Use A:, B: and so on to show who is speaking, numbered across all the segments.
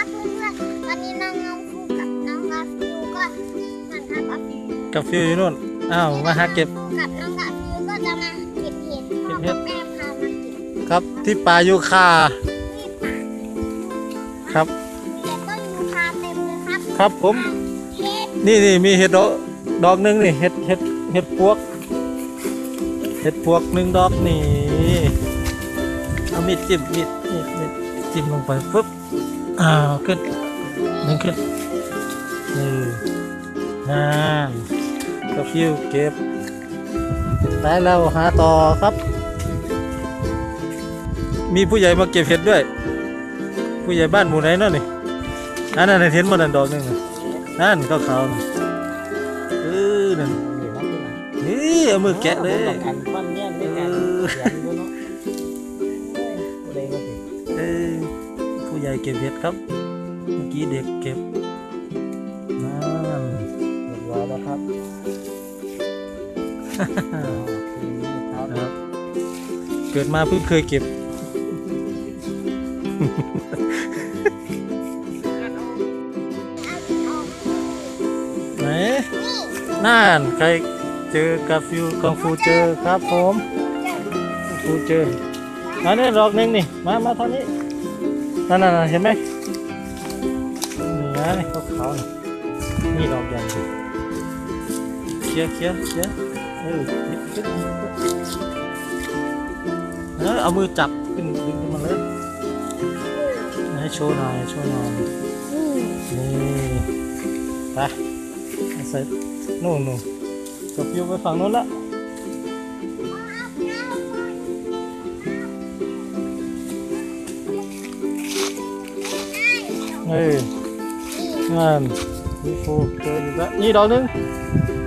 A: ครับเพื่อนๆตอนนี้น้องน้องฟูกับน้องกาฟิวก็มันครับกาฟิว
B: กับฟิวอยู่นู่นอ้าวมาหาเก็บ
A: กับน้องกาฟิวก็จะมาเก็บเห็ดพ่อ
B: เก็
A: กั
B: บบเห็ด
A: แม่พามาเก็บ
B: ครับที่ป่ายูคา
A: ที่ป่า
B: ครับ
A: เห็ดต้นยูคาเต็มเลยครับ
B: ครับผม
A: เห็ด
B: นี่นี่มีเห็ดดอกดอกหนึ่งนี่เห็ดเห็ดเห็ดพวก เห็ดพวกหนึ่งดอกนี่เอามีดจิ้มมีดมีดมีดจิ้มลงไปปุ๊บ อ้าวขึ้นนึงขึ้นนี่นั่นกับฟิวเก็บได้แล้วหาต่อครับ มีผู้ใหญ่มาเก็บเห็ดด้วย ผู้ใหญ่บ้านหมู่ไหนเนาะนี่อันนั้นเห็นมันนั่นดอกหนึงน่นั่นขาวๆน่ะเออนั่นนี่เอามือแกะเลย ใหญ่เก็บเห็ดครับ เมื่อกี้เด็กเก็บนั่น
C: เรียบร้อยแล้วครับครับ
B: เกิดมาเพิ่งเคยเก็บไหน
A: นั่
B: นใครเจอกาฟิวกองฟูเจอครับผมฟูเจออันนี้ดอกหนึงนี่ มา มาทางนี้ นั่นน่ะเห็นไหมนี่ไงขาวๆน่ะนี่ดอกใหญ่เคลียเคลียเคลียร์เออหยิบขึ้นหยิบขึ้นเออเอามือจับขึ้นดึงขึ้นมาเลยให้โชว์หน่อยโชว์หน่อย
A: นี่
B: นี่ไปเอาใส่นู่นนู่นกับฟิวไปฝั่งนู้นละ เฮ้ยงานนี่ฟูเจออีกแล้วนี่ดอกนึง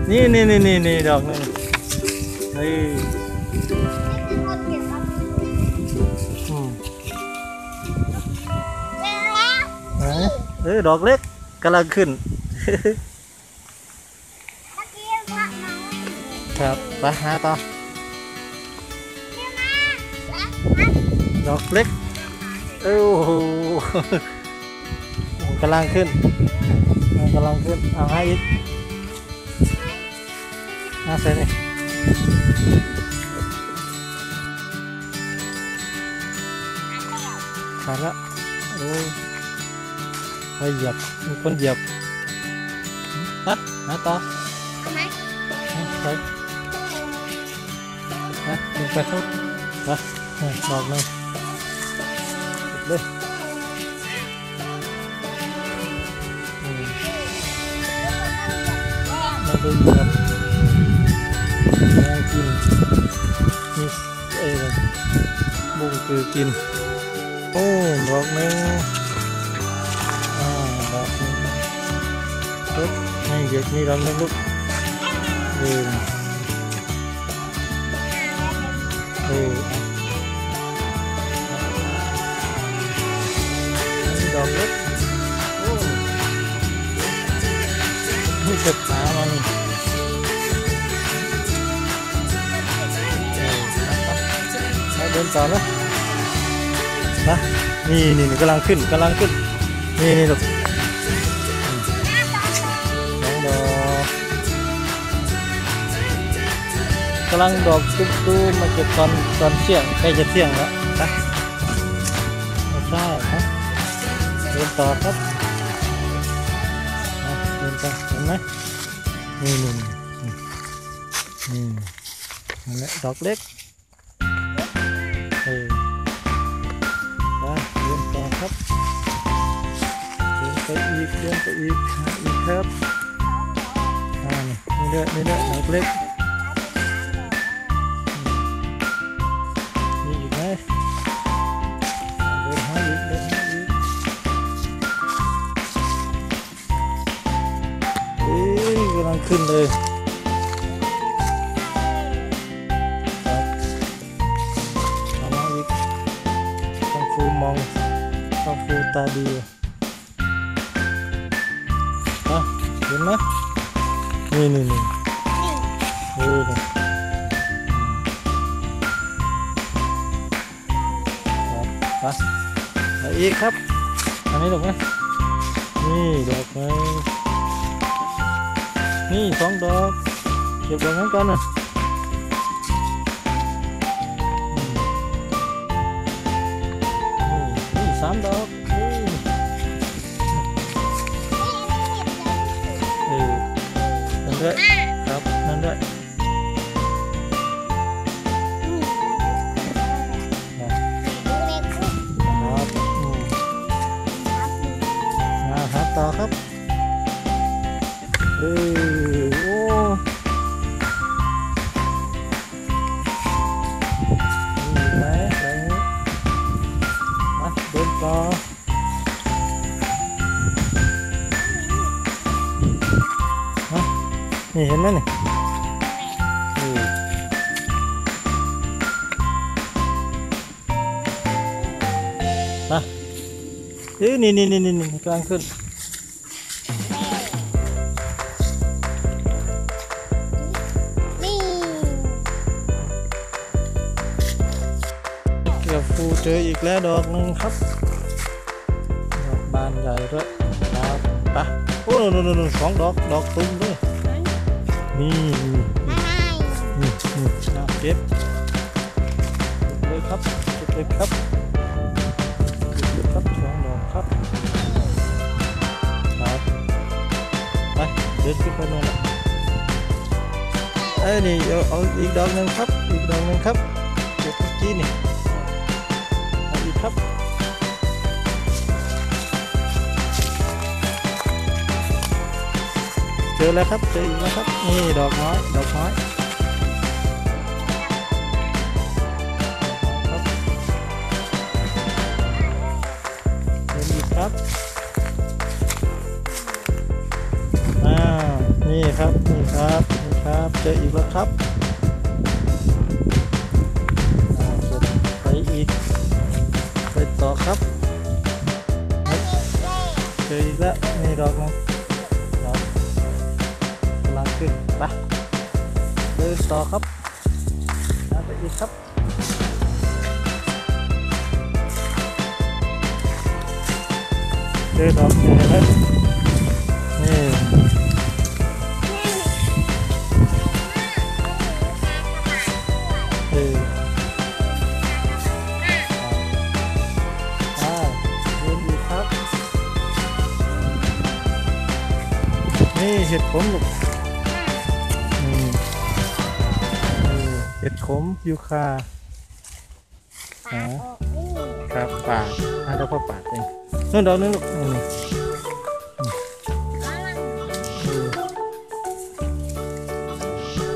B: นี่นี่นี่นี่นี่ดอกนึง
A: นี่เออ
B: ดอกเล็กกำลังขึ้นครับไปหาต่อดอกเล็ก โอ้โห กำลังขึ้นกำลังขึ้นเอาให้อีกน่าใส่นี่ขาดละโอ้ยไปเหยียบมีคนเหยียบฮะหาต่อ
A: ไหม
B: ฮะไปฮะลงไปทุบฮะนี่ดอกหนึงเก็บเลย มาดูครับแมงกินมีเอ้ยบุ้งคือกินโอ้ดอกหนึงอ่าดอกหนึงปุ๊บให้เด็กนี่ดอกห นึงลูกเอเนอกเล็กโอ้นี่เก็บขามันเอาเดินต่อนะนี่นี่นี่กำลังขึ้นกำลังขึ้น นี่นี่ลูกอืมสองดอกกำลังดอกตุ้มๆมาเก็บตอนตอนเที่ยงใกล้จะเที่ยงแล้วนะไม่ใช่ครับเดินต่อครับเดินต่อเห็นไหมนี่นี่นี่นี่นั่นแหละดอกเล็ก ไปอีกเดินไปอีกหาอีกครับอ่านี่นี่เด้อนี่เด้อดอกเล็กมีอีกไหมเดินหาอีกเดินหาอีกเอ้ยกำลังขึ้นเลยครับเอามาอีกต้องฟูมองต้องฟูตาดี เห็นไหมนี่นี่นี่เออครับครับไปไปอีกครับ อันนี้ถูกไหมนี่ดอกหนึงนี่สองดอกเก็บดอกนั้นก่อนนะอืมนี่นี่สามดอก ด้วยครับนั่นด้วย นี่เห็นไหมนี่เออเอ้ยนี่นี่นี่นี่นี่กลางขึ้น
A: นี่
B: เกี่ยวฟูเจออีกแล้วดอกหนึ่งครับ ดอกบานใหญ่ด้วยครับปะโอ้โนโนโนสองดอก ดอกตุ้มด้วย นี่นี่นี่นี่นะเก็บเก็บเลยครับเก็บเลยครับเก็บเลยครับสองดอกครับครับไปเดินขึ้นไปนู่นละเอ้ยนี่เอาเอาอีกดอกหนึ่งครับ อีกดอกหนึ่งครับเก็บเมื่อกี้นี่เอาอีกครับ อแล้วครับเจออีกแล้วครับนี่ดอกน้อยดอกน้อยเดินอีกครับอ่านี่ครับนี่ครับนี่ครับเจออีกแล้วครับไปอีกไปต่อครับเจออีกแล้วนี่ดอกนึงดอกกำลัง ขึ้นไปเดินต่อครับอ่าไปอีกครับเจอดอกนี้แล้วนี่เอออ่าเดินอีกครับนี่เห็ดขมลูก เห็ดขมยูคา
A: ปากออกนี่
B: ครับปาดอะเราพอปาดเองนู่นดอกนึงลูกนี่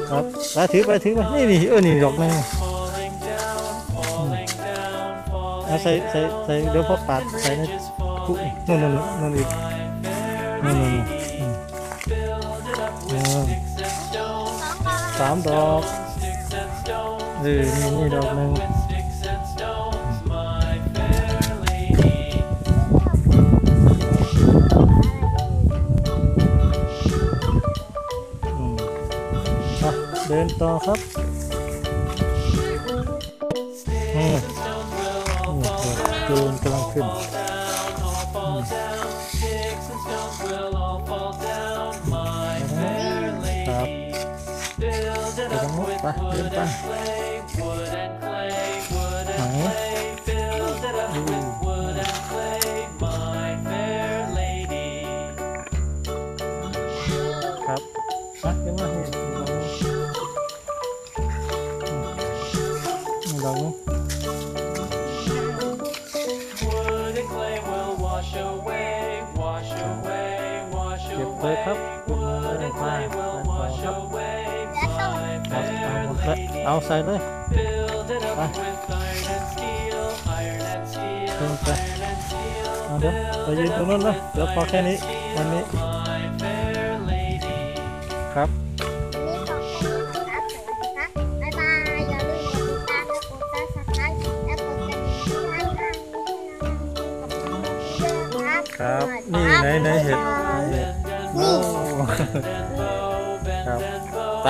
B: ครับไปถือไปถือไปนี่นี่เออนี่ดอกหนึงเอาใส่ใส่ใส่เดี๋ยวพอปาดใส่ในคุกนู่นนู่นนู่นอีกนู่นนู่นนู่นอืมเออสามดอก เออนี่นี่ดอกหนึ่งอืมอะเดินต่อครับอืมนี่เดินกำลังขึ้นอืมครับ ไปเดินไปไหนดูครับมาขึ้นมานี่ล เอาใส่เลยไปเดินไปเอาเดี๋ยวไปยืนตรงนั้นเลยเดี๋ยวพอแค่นี้วันนี้ครับ
A: นี่ของแค่นี้ครับสวัสดีครับบายบายอย่าลืมกดติดตามและกดซับสไครต์และกดกระดิ่งที่ข้างล่างนี้ให้น้องๆกับน้องๆด้วยครับ
B: ครับนี่ไหนไหนเห็ดนเห็ดโอ้ครับไป